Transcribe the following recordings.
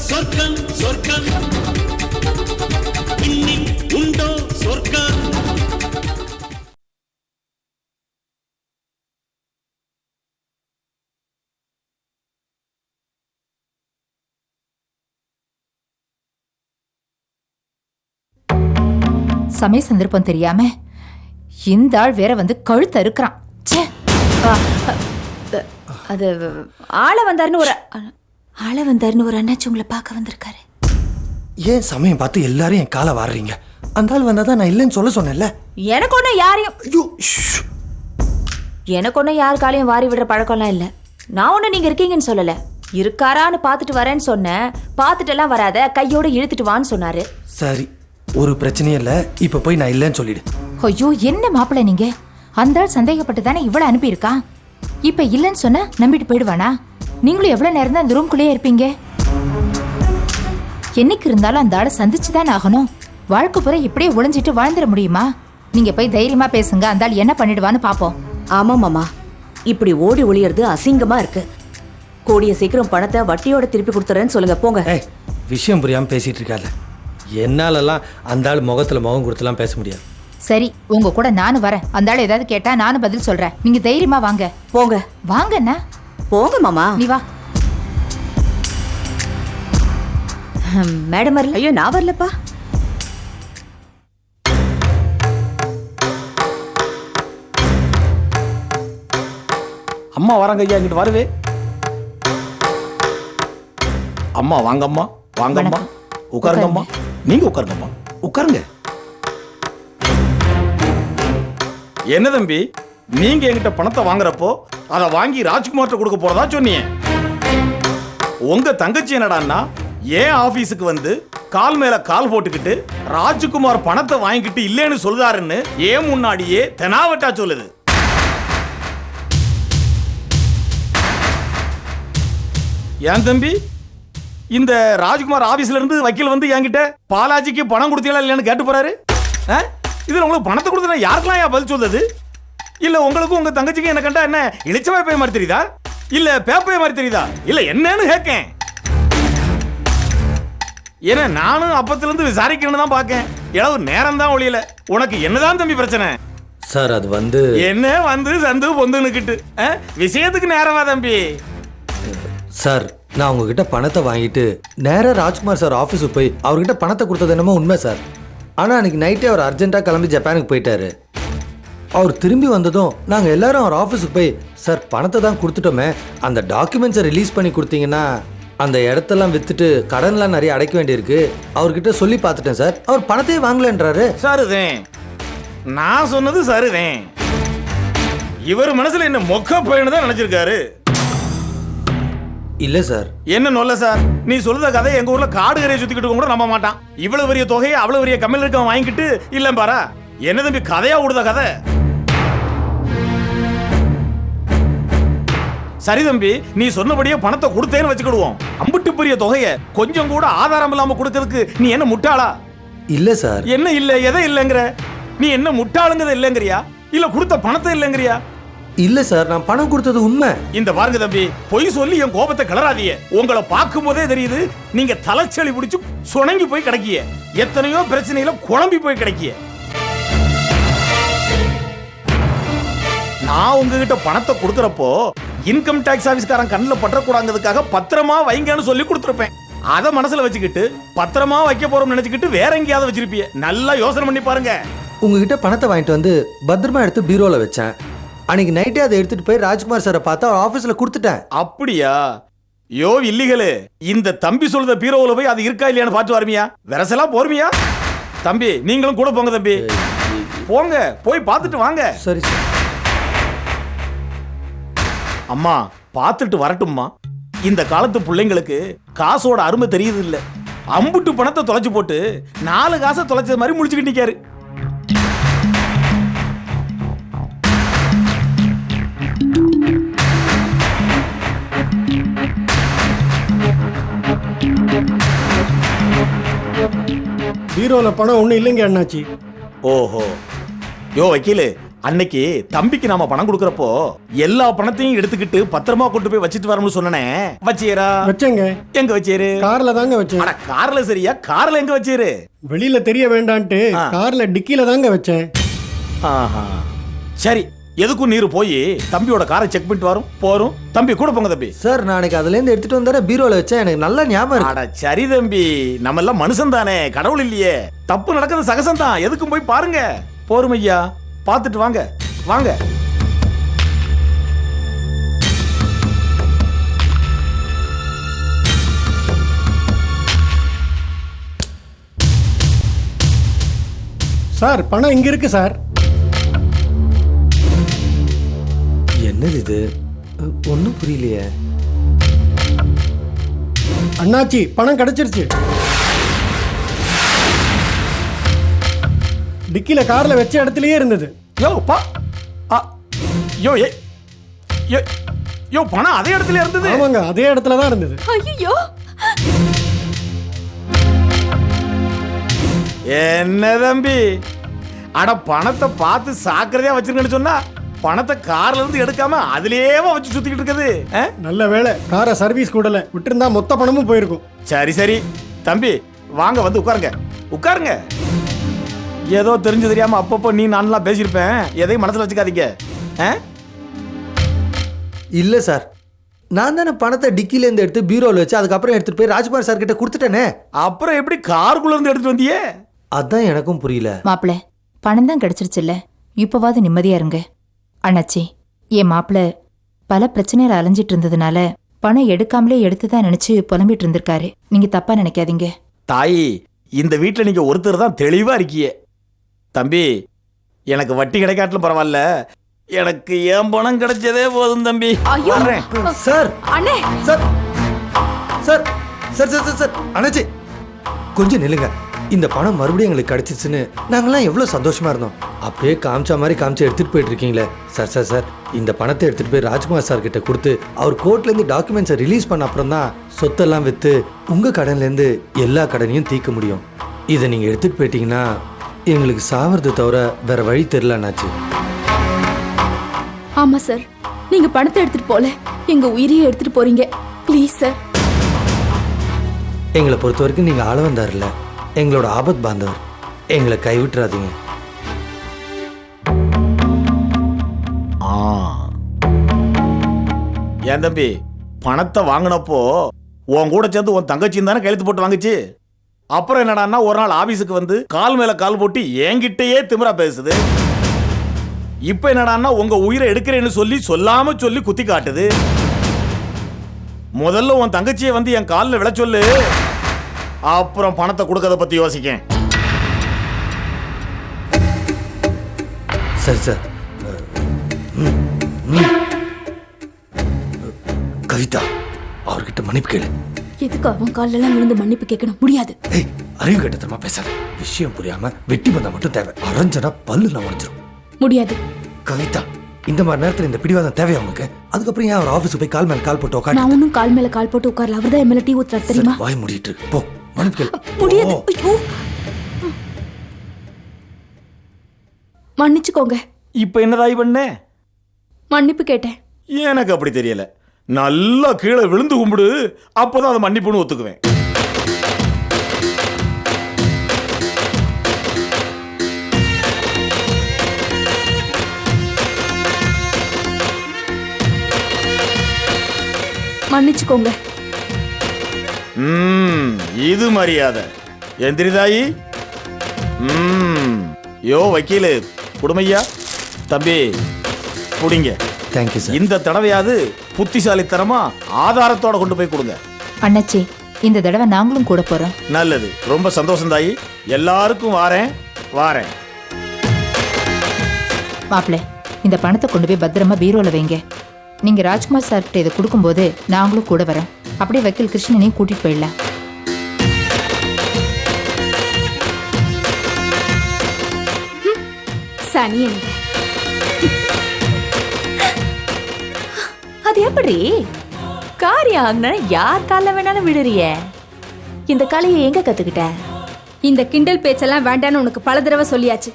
சொர்க்கம் சொர்க்கம் இன்னில் உண்டோ சொர்க்கம்? சமய சந்தர்ப்பம் தெரியாம இந்த ஆள் வேற வந்து கழுத்த இருக்கிறான் ச்சே. அது ஆள வந்தாருன்னு ஒரு ஆள வந்தாருன்னு ஒரு அண்ணாச்சி உங்களை பார்க்க வந்திருக்காரு. ஏன் சமயம் பார்த்து எல்லாரும் என் காலை வாடுறீங்க அந்த ஆள் வந்தாதான் நான் இல்லைன்னு சொல்ல சொன்னேன்ல. எனக்கு ஒன்றும் யாரையும் ஐயோ ஷ். எனக்கு ஒன்றும் யார் காலையும் வாரி விடுற பழக்கம்லாம் இல்லை. நான் ஒன்றும் நீங்கள் இருக்கீங்கன்னு சொல்லலை. இருக்காரான்னு பார்த்துட்டு வரேன்னு சொன்னேன். பார்த்துட்டெல்லாம் வராத கையோட இழுத்துட்டு வான்னு சொன்னாரு. சரி ஒரு பிரச்சனையும் இல்லை. இப்போ போய் நான் இல்லைன்னு சொல்லிடு. ஐயோ என்ன மாப்பிள்ளை நீங்க? அந்த ஆள் சந்தேகப்பட்டு தானே இவ்வளவு அனுப்பியிருக்கான் இப்ப இல்லைன்னு சொன்னா நம்பிட்டு போயிடுவானா? நீங்களும் எவ்வளவு நேரம் தான் இந்த ரூம்குள்ளேயே இருப்பீங்க? என்னைக்கு இருந்தாலும் அந்த ஆளை சந்திச்சு தானே ஆகணும். வாழ்க்கை பூரா இப்படியே ஒளிஞ்சிட்டு வாழ்ந்துட முடியுமா? நீங்க போய் தைரியமா பேசுங்க அந்த ஆள் என்ன பண்ணிடுவான்னு பாப்போம். ஆமா மாமா. இப்படி ஓடி ஒளியறது அசிங்கமா இருக்கு. கூடிய சீக்கிரம் பணத்தை வட்டியோட திருப்பி கொடுத்துறேன்னு சொல்லுங்க போங்க. ஏய் விஷயம் புரியாமல் பேசிட்டு இருக்காத. என்னாலலாம் அந்த ஆள் முகத்துல முகம் கொடுத்துலாம் பேச முடியாது. சரி உங்க கூட நானும் வரேன். அந்த ஆள் ஏதாவது கேட்டா நானும் பதில் சொல்றேன். நீங்க தைரியமா வாங்க. போங்க. வாங்கண்ணா. போங்க மாமா. நீ வா. மேடம் வரல. ஐயோ நான் வரலப்பா. அம்மா வராங்க ஐயா இங்கிட்டு வருவே. அம்மா வாங்கம்மா வாங்கம்மா. உட்காருங்கம்மா. நீங்க உட்காருங்கம்மா. உட்காருங்க. என்ன தம்பி? நீங்க என்கிட்ட பணத்தை வாங்குறப்போ அதை வாங்கி ராஜ்குமார்ட்ட கொடுக்க போறதா சொன்னீங்க உங்க தங்கச்சி என்னடான்னா ஏன் ஆபீஸுக்கு வந்து கால் மேல கால் போட்டுக்கிட்டு ராஜ்குமார் பணத்தை வாங்கிக்கிட்டு இல்லைன்னு சொல்றாருன்னு ஏன் முன்னாடியே தெனாவட்டா சொல்லுது. ஏன் தம்பி? இந்த ராஜ்குமார் ஆபீஸ்ல இருந்து வக்கீல் வந்து என்கிட்ட பாலாஜிக்கு பணம் கொடுத்தீங்களா இல்லைன்னு கேட்டு போறாரு? ஆ? இதுல உங்களுக்கு பணத்தை கொடுத்தா யாருக்கெல்லாம் ஏன் பதில் சொல்றது? இல்ல உங்களுக்கும் உங்க தங்கச்சிக்கு என்ன கண்டா என்ன இளிச்சவாய் பைய மாதிரி தெரியுதா? இல்ல பேப்பைய மாதிரி தெரியுதா? இல்ல என்னன்னு கேட்கேன் ஏன்னா நானும் அப்பத்துல இருந்து விசாரிக்கணும்னு தான் பார்க்கேன் இளவு நேரம் தான் ஒழியல. உனக்கு என்னதான் தம்பி பிரச்சனை? சார் அது வந்து என்ன வந்து சந்து பொந்துன்னுக்கிட்டு? விஷயத்துக்கு நேரமா தம்பி? சார் நான் உங்ககிட்ட பணத்தை வாங்கிட்டு நேராக ராஜ்குமார் சார் ஆஃபீஸுக்கு போய் அவர்கிட்ட பணத்தை கொடுத்தது என்னமோ உண்மை சார். ஆனால் அன்றைக்கி நைட்டே அவர் அர்ஜென்ட்டாக கிளம்பி ஜப்பானுக்கு போயிட்டாரு. அவர் திரும்பி வந்ததும் நாங்கள் எல்லாரும் அவர் ஆஃபீஸுக்கு போய் சார் பணத்தை தான் கொடுத்துட்டோமே. அந்த டாக்குமெண்ட்ஸை ரிலீஸ் பண்ணி கொடுத்தீங்கன்னா அந்த இடத்தெல்லாம் விற்றுட்டு கடன்லாம் நிறைய அடைக்க வேண்டியிருக்கு. அவர்கிட்ட சொல்லி பார்த்துட்டேன் சார். அவர் பணத்தையே வாங்கலன்றாரு. சரிதேன். நான் சொன்னது சரிதேன். இவர் மனசுல என்ன மொக்க பையனு தான் நினைச்சிருக்காரு. இல்லை சார். என்ன நொல்ல சார்? நீ சொல்லுத கதை எங்க ஊர்ல காடு கரையை சுத்திக்கிட்டு கூட நம்ப மாட்டான். இவ்வளவு பெரிய தொகையை அவ்வளவு பெரிய கம்மியில் இருக்கவன் வாங்கிக்கிட்டு இல்ல பாரா. என்ன தம்பி கதையா விடுத கதை? சரி தம்பி நீ சொன்னபடியே பணத்தை கொடுத்தேன்னு வச்சுக்கிடுவோம். அம்புட்டு பெரிய தொகையை கொஞ்சம் கூட ஆதாரம் இல்லாம கொடுக்கறதுக்கு நீ என்ன முட்டாளா? இல்லை சார். என்ன இல்ல எதை இல்லைங்கிற? நீ என்ன முட்டாளுங்கிறத இல்லைங்கிறியா? இல்ல கொடுத்த பணத்தை இல்லைங்கிறியா? இல்லை சார் நான் பணம் கொடுத்தது உண்மை. இந்த பாருங்க தம்பி பொய் சொல்லி என் கோபத்தை கிளறாதீங்க உங்களை பார்க்கும் போதே தெரியுது நீங்க தலைச்சளி பிடிச்சு சுணங்கி போய் கிடக்கிய. எத்தனையோ பிரச்சனையில குழம்பி போய் கிடக்கிய. நான் உங்ககிட்ட பணத்தை கொடுக்கறப்போ இன்கம் டாக்ஸ் ஆபீஸ்காரன் கண்ணில் பற்றக்கூடாங்கிறதுக்காக பத்திரமா வைங்கன்னு சொல்லி கொடுத்துருப்பேன். அதை மனசுல வச்சுக்கிட்டு பத்திரமா வைக்க போறோம்னு நினைச்சுக்கிட்டு வேற எங்கேயாவது வச்சிருப்பிய. நல்லா யோசனை பண்ணி பாருங்க. உங்ககிட்ட பணத்தை வாங்கிட்டு வந்து பத்திரமா எடுத்து பீரோல வச்சேன். அன்னைக்கு நைட்டே அதை எடுத்துட்டு போய் ராஜ்குமார் சாரை பார்த்து அவர் ஆஃபீஸில் கொடுத்துட்டேன். அப்படியா? யோ இல்லிகளே இந்த தம்பி சொல்றத பீரோவுல போய் அது இருக்கா இல்லையான்னு பார்த்து வரமியா? வெரசலா போர்மியா? தம்பி நீங்களும் கூட போங்க தம்பி. போங்க போய் பார்த்துட்டு வாங்க. சரி சார். அம்மா பார்த்துட்டு வரட்டும்மா. இந்த காலத்து பிள்ளைங்களுக்கு காசோட அருமை தெரியுது இல்ல. அம்புட்டு பணத்தை தொலைச்சு போட்டு நாலு காசை தொலைச்சது மாதிரி முடிச்சுக்கிட்டு நிக்காரு. பீரோல பணம் ஒன்றும் இல்லைங்க அண்ணாச்சி. ஓஹோ. யோ வக்கீலு அன்னைக்கு தம்பிக்கு நாம பணம் கொடுக்கறப்போ எல்லா பணத்தையும் எடுத்துக்கிட்டு பத்திரமா கொண்டு போய் வச்சிட்டு வரணும்னு சொன்னனே. வச்சியரா? வச்சேங்க. எங்க வச்சியரு? கார்ல தாங்க வச்சேன். அட கார்ல சரியா? கார்ல எங்க வச்சியரு? வெளியில தெரிய வேண்டான்ட்டு. கார்ல டிக்கில தாங்க வச்சேன். ஆஹா. சரி எதுக்கும் நீர் போய் தம்பியோட காரை செக் பண்ணிட்டு வரும் போறோம். தம்பி கூட போங்க தம்பி. சார் நான் அன்னைக்கு அதுலேருந்து எடுத்துட்டு வந்தார பீரோல வச்சேன். எனக்கு நல்லா ஞாபகம் இருக்கு. அட சரி தம்பி நம்ம எல்லாம் மனுஷன் தானே கடவுள் இல்லையே. தப்பு நடக்கிறது சகசம் தான் எதுக்கும் போய் பாருங்க. போரும் ஐயா. பார்த்துட்டு வாங்க. வாங்க. சார் பணம் இங்க இருக்கு சார். என்னது இது? ஒன்றும் புரியலையே. அண்ணாச்சி பணம் கிடைச்சிருச்சு. டிக்கில கார்ல வச்ச இடத்துலயே இருந்தது. யோ பா ஆ, யோ ஏ யோ யோ பணம் அதே இடத்துல இருந்தது. ஆமாங்க அதே இடத்துல தான் இருந்தது. ஐயோ என்ன தம்பி? அட பணத்தை பார்த்து சாக்கிரதையா வச்சிருக்கேன்னு சொன்னா பணத்தை கார்ல இருந்து எடுக்காம அதுலயேவா வச்சு சுத்திக்கிட்டு இருக்குது? ஆ? நல்ல வேளை காரை சர்வீஸ் கூடல. விட்டிருந்தா மொத்த பணமும் போயிருக்கும். சரி சரி. தம்பி வாங்க வந்து உட்காருங்க. உட்காருங்க. ஏதோ தெரிஞ்சு தெரியாம அப்பப்போ நீ நான்லாம் பேசியிருப்பேன். எதையும் மனசுல வச்சுக்காதீங்க. ஆ? இல்லை சார். நான் தானே பணத்தை டிக்கிலேருந்து எடுத்து பீரோவில் வச்சு அதுக்கப்புறம் எடுத்துட்டு போய் ராஜ்குமார் சார் கிட்ட கொடுத்துட்டேனே. அப்புறம் எப்படி காருக்குள்ள இருந்து எடுத்துட்டு வந்தியே? அதான் எனக்கும் புரியல. மாப்பிள பணம் தான் கிடைச்சிருச்சுல்ல. இப்போவாது நிம்மதியா இருங்க. அண்ணாச்சி என் மாப்பிள பல பிரச்சனையில அலைஞ்சிட்டு இருந்ததுனால பணம் எடுக்காமலே எடுத்து தான் நினைச்சு புலம்பிட்டு இருந்திருக்காரு. நீங்க தப்பா நினைக்காதீங்க. தாயி இந்த வீட்டில் நீங்க ஒருத்தர் தான் தெளிவா இருக்கியே தம்பி எனக்கு வட்டி கிடைக்காட்டிலும் பரவாயில்ல. எனக்கு என் பணம் கிடைச்சதே போதும் தம்பி. ஐயோ. வர்றேன். சார். அண்ணே. Sir sir. Sir sir sir sir. அண்ணாச்சி கொஞ்சம் நில்லுங்க. இந்த பணம் மறுபடியும் எங்களுக்கு கிடைச்சிச்சுன்னு நாங்களாம் எவ்வளோ சந்தோஷமா இருந்தோம். அப்படியே காமிச்ச மாதிரி காமிச்சு எடுத்துட்டு போயிட்டு இருக்கீங்களே சார் சார் சார் இந்த பணத்தை எடுத்துட்டு போய் ராஜ்குமார் சார் கிட்ட கொடுத்து அவர் கோர்ட்லேருந்து டாக்குமெண்ட்ஸை ரிலீஸ் பண்ண அப்புறம் தான் சொத்தெல்லாம் விற்று உங்கள் கடன்லேருந்து எல்லா கடனையும் தீர்க்க முடியும். இதை நீங்கள் எடுத்துட்டு போயிட்டீங்கன்னா எங்களுக்கு சாவறது தவிர வேற வழி தெரில அண்ணாச்சி. ஆமா சார். நீங்க பணத்தை எடுத்துட்டு போல. எங்க உயிரையே எடுத்துட்டு போறீங்க. ப்ளீஸ் சார் எங்களை பொறுத்த வரைக்கும் நீங்கள் ஆள வந்தார்ல எங்களோட ஆபத் பாந்தவர். எங்களை கைவிட்டுறாதீங்க. ஆ. ஏன் தம்பி பணத்தை வாங்கினப்போ உன் கூட சேர்ந்து உன் தங்கச்சியும் தானே கையெழுத்து போட்டு வாங்குச்சு? அப்புறம் என்னடான்னா ஒரு நாள் ஆபீஸுக்கு வந்து கால் மேல கால் போட்டு என்கிட்டயே திமிரா பேசுது. இப்போ என்னடான்னா உங்க உயிரை எடுக்கிறேன்னு சொல்லி சொல்லாம சொல்லி குத்தி காட்டுது. முதல்ல உன் தங்கச்சியை வந்து என் காலில் விழ சொல்லு. அப்புறம் பணத்தை கொடுக்கறத பத்தி யோசிக்கேன். சரி சார். கவிதா அவர்கிட்ட மன்னிப்பு கேளு. எதுக்கு அவன் கால்ல எல்லாம் விழுந்து மன்னிப்பு கேட்கணும்? முடியாது. ஏய் அறிவு கட்டத்தனமா பேசாத. விஷயம் புரியாம வெட்டி பந்தா மட்டும் தேவை. அரைஞ்சனா பல்லு நான் உடைஞ்சிரும். முடியாது. கவிதா இந்த மாதிரி நேரத்துல இந்த பிடிவாதம் தேவையா உனக்கு? அதுக்கப்புறம் ஏன் அவர் ஆபீஸ் போய் கால் மேல கால் போட்டு நான் உட்காந்து ஒன்னும் கால் மேல கால் போட்டு உட்கார்ல. அவர்தான் என் மேல டீ ஊத்துறாரு தெரியுமா? வாய் மூடிட்டு. போ. முடியாது. மன்னிச்சுக்கோங்க. இப்போ என்னதாய் பண்ண மன்னிப்பு கேட்டேன். எனக்கு அப்படி தெரியல. நல்லா கீழே விழுந்து கும்பிடு. அப்போதான் அதை மன்னிப்புன்னு ஒத்துக்குவேன். மன்னிச்சுக்கோங்க. இது மரியாதை. எந்திரிதாயி ம் யோ வக்கீலு குடுமையா தம்பி குடிங்க தேங்க்யூ சார் இந்த தடவையாவது புத்திசாலித்தனமா ஆதாரத்தோட கொண்டு போய் கொடுங்க. அண்ணாச்சி இந்த தடவை நாங்களும் கூட போறோம். நல்லது. ரொம்ப சந்தோஷம் தாயி. எல்லாருக்கும் வாரேன் வாரேன். மாப்பிள இந்த பணத்தை கொண்டு போய் பத்திரமா பீரோல வைங்க. நீங்க ராஜ்குமார் சார்கிட்ட இதை கொடுக்கும்போது நாங்களும் கூட வரோம். அப்படியே வக்கீல் கிருஷ்ணனையும் கூட்டிட்டு போயிடலாம். சனி எங்க அது எப்படி காரியம் ஆகுனா யார் காலில் வேணாலும் விடுறிய? இந்த கலையை எங்க கத்துக்கிட்ட? இந்த கிண்டல் பேச்செல்லாம் வேண்டான்னு உனக்கு பல தடவை சொல்லியாச்சு.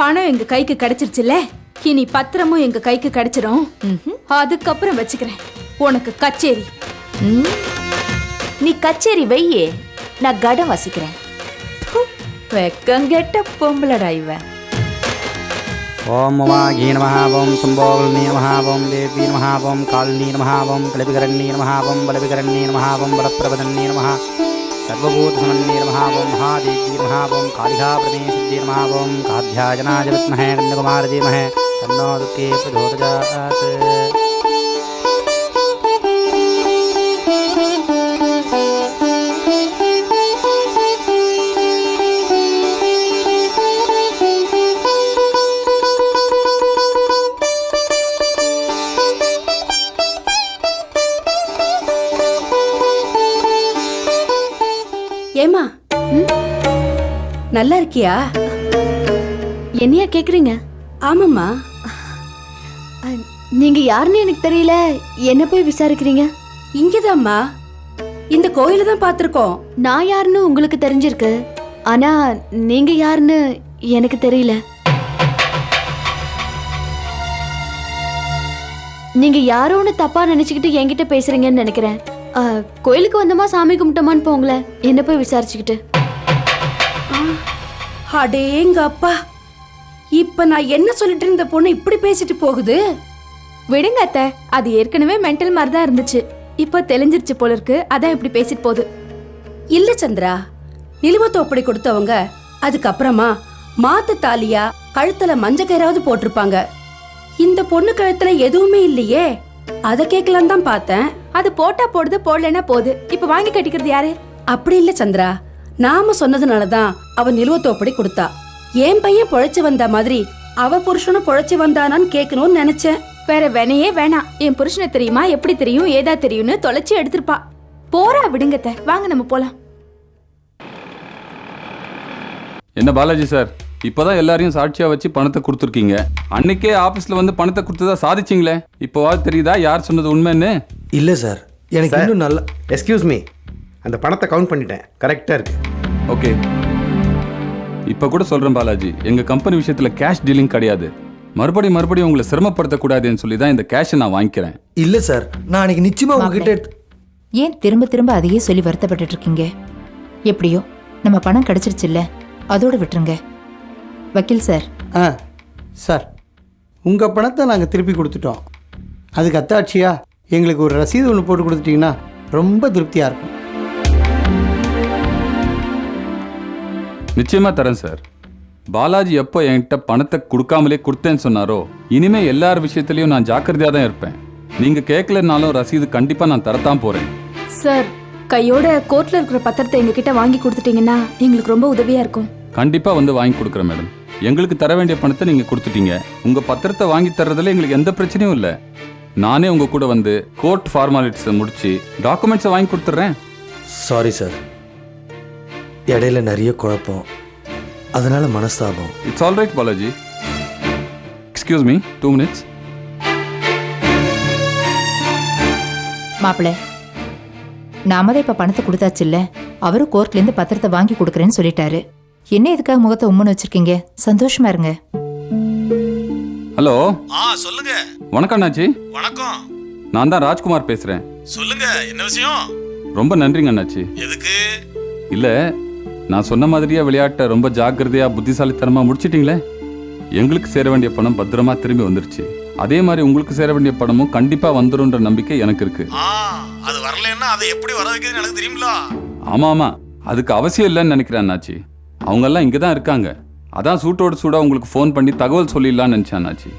பணம் எங்க கைக்கு கிடைச்சிருச்சுல இனி பத்திரமும் எங்க கைக்கு கிடைச்சிரும். அதுக்கப்புறம் வச்சுக்கிறேன். உனக்கு கச்சேரி. ம். நீ கச்சேரி வையே. நான் கடம் வசிக்கிறேன். வெக்கங்கெட்ட பொம்பளடா இவன் ஓம் உமாகி நம ஓம் சம்போகல்னி நம ஓம் தேவி நம ஓம் காலினி நம ஓம் கலபிகரண்ணி நம ஓம் பலபிகரண்ணி நம ஓம் பலப்பிரபதன்னி நம சர்வபூதசமன்னி நம ஓம் மகாதேவி நம ஓம் காளிகா பிரமேசித்தி நம ஓம் காத்தியாஜனாய வித்மஹே கன்யகுமார துக்கே பிரச்சோதயாத் ஏமா நல்லா இருக்கியா? என்னையா கேக்குறீங்க? ஆமாம்மா. நீங்க யாருன்னு எனக்கு தெரியல. என்ன போய் விசாரிக்கிறீங்க? இங்கதாம்மா. இந்த கோயில தான் பார்த்துருக்கோம் நான் யாருன்னு உங்களுக்கு தெரிஞ்சிருக்கு. ஆனா நீங்க யாருன்னு எனக்கு தெரியல. நீங்க யாரோன்னு தப்பா நினைச்சுக்கிட்டு என்கிட்ட பேசுறீங்கன்னு நினைக்கிறேன். ஆ, கோயிலுக்கு வந்தோமா சாமி கும்பிட்டோமான்னு போங்களேன். என்ன போய் விசாரிச்சுக்கிட்டு? அடேங்க அப்பா இப்ப நான் என்ன சொல்லிட்டு இருந்த பொண்ணு இப்படி பேசிட்டு போகுது? விடுங்க அத்தை. அது ஏற்கனவே மென்டல் மாதிரி தான் இருந்துச்சு. இப்போ தெளிஞ்சிருச்சு போல இருக்கு. அதான் இப்படி பேசிட்டு போகுது. இல்ல சந்திரா. நிலுவத்து அப்படி கொடுத்தவங்க அதுக்கப்புறமா மாத்து தாலியா கழுத்துல மஞ்ச கயிறாவது போட்டிருப்பாங்க. இந்த பொண்ணு கழுத்துல எதுவுமே இல்லையே. அத கேட்கலாம் தான் பார்த்தேன். அது போட்டா போடுது போடலைன்னா போகுது. இப்போ வாங்கி கட்டிக்கிறது யாரு? அப்படி இல்ல சந்திரா. நாம சொன்னதுனால தான் அவ நிலுவத்தோப்படி கொடுத்தா. என் பையன் பொழைச்சு வந்த மாதிரி அவ புருஷனும் பொழைச்சு வந்தானான்னு கேட்கணும்னு நினைச்சேன். வேற வேணையே வேணாம் என் புருஷனை தெரியுமா? எப்படி தெரியும்? ஏதா தெரியும்னு தொலைச்சி எடுத்திருப்பா. போறா விடுங்கத்த வாங்க நம்ம போலாம். என்ன பாலாஜி சார்? இப்போதான் எல்லாரையும் சாட்சியா வச்சு பணத்தை கொடுத்துருக்கீங்க. அன்னைக்கே ஆபீஸ்ல வந்து பணத்தை கொடுத்ததா சாதிச்சிங்களே. இப்போவாது தெரியுதா? யார் சொன்னது உண்மைன்னு? இல்லை சார். எனக்கு சார். இன்னும் நல்லா எஸ்கியூஸ் மீ அந்த பணத்தை கவுண்ட் பண்ணிட்டேன். கரெக்டாக இருக்கு. ஓகே இப்போ கூட சொல்றேன் பாலாஜி. எங்க கம்பெனி விஷயத்துல கேஷ் டீலிங் கிடையாது. மறுபடியும் மறுபடியும் உங்களை சிரமப்படுத்தக்கூடாதுன்னு சொல்லி தான் இந்த கேஷை நான் வாங்கிக்கிறேன். இல்லை சார் நான் அன்னைக்கு நிச்சயமாக உங்ககிட்ட மாப்ள. ஏன் திரும்ப திரும்ப அதையே சொல்லி வருத்தப்பட்டுட்டு இருக்கீங்க எப்படியோ? நம்ம பணம் கிடைச்சிருச்சுல்ல. அதோட விட்டுருங்க. வக்கீல் சார் ஆ சார் உங்கள் பணத்தை நாங்கள் திருப்பி கொடுத்துட்டோம். அதுக்கு அத்தாட்சியா எங்களுக்கு ஒரு ரசீது ஒன்று போட்டு கொடுத்துட்டீங்கன்னா ரொம்ப திருப்தியாக இருக்கும். நிச்சயமா தரேன் சார் பாலாஜி எப்போ என்கிட்ட பணத்தை கொடுக்காமலே கொடுத்தேன்னு சொன்னாரோ இனிமே எல்லார் விஷயத்துலயும் நான் ஜாக்கிரதையா தான் இருப்பேன். நீங்க கேட்கலனாலும் ரசீது கண்டிப்பா நான் தரத்தான் போறேன். சார் கையோட கோர்ட்ல இருக்கிற பத்திரத்தை எங்ககிட்ட வாங்கி கொடுத்துட்டீங்கன்னா எங்களுக்கு ரொம்ப உதவியா இருக்கும். கண்டிப்பா வந்து வாங்கி கொடுக்குறேன் மேடம். எங்களுக்கு தர வேண்டிய பணத்தை நீங்க கொடுத்துட்டீங்க. உங்க பத்திரத்தை வாங்கி தர்றதுல எங்களுக்கு எந்த பிரச்சனையும் இல்லை. நானே உங்க கூட வந்து கோர்ட் ஃபார்மாலிட்டிஸை முடிச்சு டாக்குமெண்ட்ஸை வாங்கி கொடுத்துட்றேன். சாரி சார் இடையில நிறைய குழப்பம். அதனால மனஸ்தாபம். It's all right Balaji excuse me two minutes மாப்பிள்ள நாம தான் இப்ப பணத்தை கொடுத்தாச்சுல்ல? அவரும் கோர்ட்ல இருந்து பத்திரத்தை வாங்கி கொடுக்குறேன்னு சொல்லிட்டாரு. என்ன இதுக்காக முகத்தை உம்முன்னு வச்சிருக்கீங்க? சந்தோஷமா இருங்க. ஹலோ ஆ சொல்லுங்க. வணக்கம் அண்ணாச்சி. வணக்கம். நான் தான் ராஜ்குமார் பேசுறேன். சொல்லுங்க என்ன விஷயம்? ரொம்ப நன்றிங்க அண்ணாச்சி. எதுக்கு? இல்ல நான் சொன்ன மாதிரியே விளையாட்டை ரொம்ப ஜாக்கிரதையா புத்திசாலித்தனமா முடிச்சிட்டீங்களே? எங்களுக்கு சேர வேண்டிய பணம் பத்திரமா திரும்பி வந்துருச்சு. அதே மாதிரி உங்களுக்கு சேர வேண்டிய பணமும் கண்டிப்பா வந்துரும்ன்ற நம்பிக்கை எனக்கு இருக்கு. அது வரலன்னா அதை எப்படி வர வைக்கிறதுன்னு எனக்கு தெரியுங்களா ஆமா ஆமா. அதுக்கு அவசியம் இல்லைன்னு நினைக்கிறேன் அண்ணாச்சி. அவங்க எல்லாம் இங்க தான் இருக்காங்க. அதான் சூட்டோட சூடா உங்களுக்கு ஃபோன் பண்ணி தகவல் சொல்லிடலாம்னு நினைச்சேன் அண்ணாச்சி.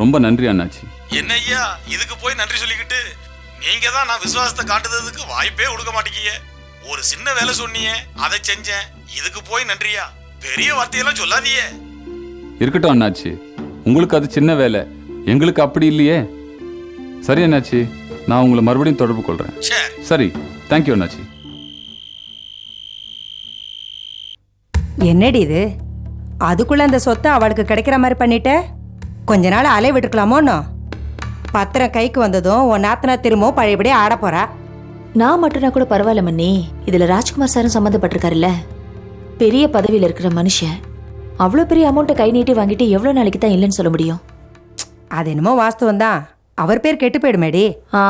ரொம்ப நன்றி அண்ணாச்சி. என்ன ஐயா இதுக்கு போய் நன்றி சொல்லிக்கிட்டு நீங்க தான் நான் விசுவாசத்தை காட்டுறதுக்கு வாய்ப்பே கொடுக்க மாட்டேங்கிய. ஒரு சின்ன வேலை சொன்னீங்க அதை செஞ்சேன். இதுக்கு போய் நன்றியா? பெரிய வார்த்தையெல்லாம் சொல்லாதீயே. இருக்கட்டும் அண்ணாச்சி. உங்களுக்கு அது சின்ன வேலை. எங்களுக்கு அப்படி இல்லையே. சரி அண்ணாச்சி நான் உங்களை மறுபடியும் தொடர்பு கொள்றேன். சரி. சரி தேங்க்யூ அண்ணாச்சி. என்னடி இது? அதுக்குள்ள அந்த சொத்தை அவளுக்கு கிடைக்கிற மாதிரி பண்ணிட்ட? கொஞ்ச நாள் அலை விட்டுருக்கலாமோன்னு பத்திரம் கைக்கு வந்ததும் உன் நாத்தனா திரும்பவும் பழையபடியே ஆட போறா. நான் மட்டும்னா கூட பரவாயில்ல மன்னி. இதுல ராஜ்குமார் சாரும் சம்மந்தப்பட்டிருக்காருல்ல. பெரிய பதவியில இருக்கிற மனுஷன். அவ்வளோ பெரிய அமௌண்ட்டை கை நீட்டி வாங்கிட்டு எவ்வளோ நாளைக்கு தான் இல்லைன்னு சொல்ல முடியும்? அது என்னமோ வாஸ்தவம் தான். அவர் பேர் கெட்டு போயிடுமேடி. ஆ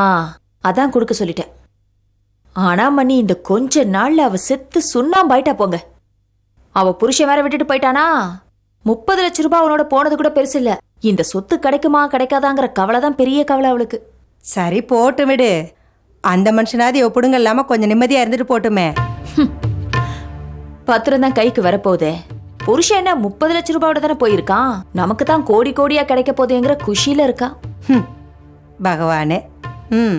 அதான் கொடுக்க சொல்லிட்டேன். ஆனா மணி இந்த கொஞ்ச நாள்ல அவ செத்து சுண்ணாம்பாயிட்டா போங்க. அவ புருஷன் வேற விட்டுட்டு போயிட்டானா? முப்பது லட்ச ரூபாய் அவனோட போனது கூட பெருசு இல்ல. இந்த சொத்து கிடைக்குமா கிடைக்காதாங்கிற கவலை தான் பெரிய கவலை அவளுக்கு. சரி போட்டு விடு. அந்த மனுஷனாவது எப்படிங்க இல்லாம கொஞ்சம் நிம்மதியா இருந்துட்டு போட்டுமே. பத்திரம் தான் கைக்கு வரப்போதே. புருஷன் என்ன முப்பது லட்ச ரூபாயோட தானே போயிருக்கான்? நமக்கு தான் கோடி கோடியா கிடைக்க போதேங்கிற குஷியில இருக்கா? பகவானே. ம்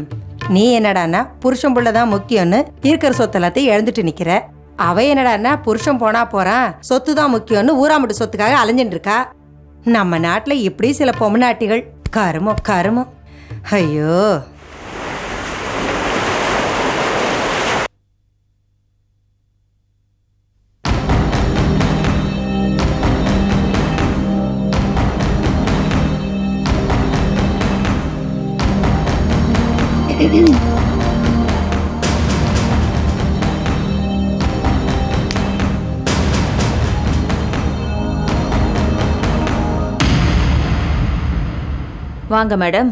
நீ என்னடான்னா புருஷன் புள்ள தான் முக்கியம்னு இருக்கிற சொத்து எல்லாத்தையும் இழந்துட்டு நிக்கிற. அவ என்னடான்னா புருஷன் போனா போறான் சொத்து தான் முக்கியம்னு ஊராமட்டு சொத்துக்காக அலைஞ்சிட்டு இருக்கா. நம்ம நாட்டுல இப்படி சில பொம்மநாட்டிகள் கருமம் கருமம். ஐயோ. வாங்க மேடம்.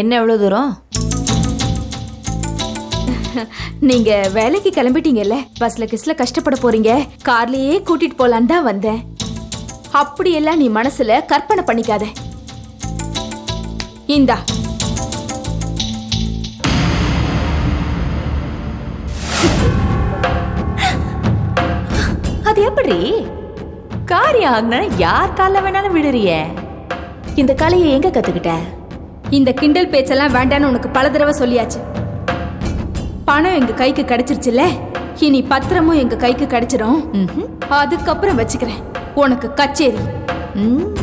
என்ன எவ்வளோ தூரம்? நீங்க வேலைக்கு கிளம்பிட்டீங்கல்ல? பஸ்ல கிஸ்ல கஷ்டப்பட போறீங்க. கார்லயே கூட்டிட்டு போலான்னு தான் வந்தேன். அப்படியெல்லாம் நீ மனசுல கற்பனை பண்ணிக்காத. இந்தா. அது எப்படி காரியம் ஆகுனா யார் கால வேணாலும் விடுறியே? இந்த கலையை எங்க கத்துக்கிட்ட? இந்த கிண்டல் பேச்செல்லாம் வேண்டான்னு உனக்கு பல தடவை சொல்லியாச்சு. பணம் எங்க கைக்கு கிடைச்சிருச்சுல இனி பத்திரமும் எங்க கைக்கு கிடைச்சிரும். அதுக்கப்புறம் வச்சுக்கிறேன். உனக்கு கச்சேரி. ம்.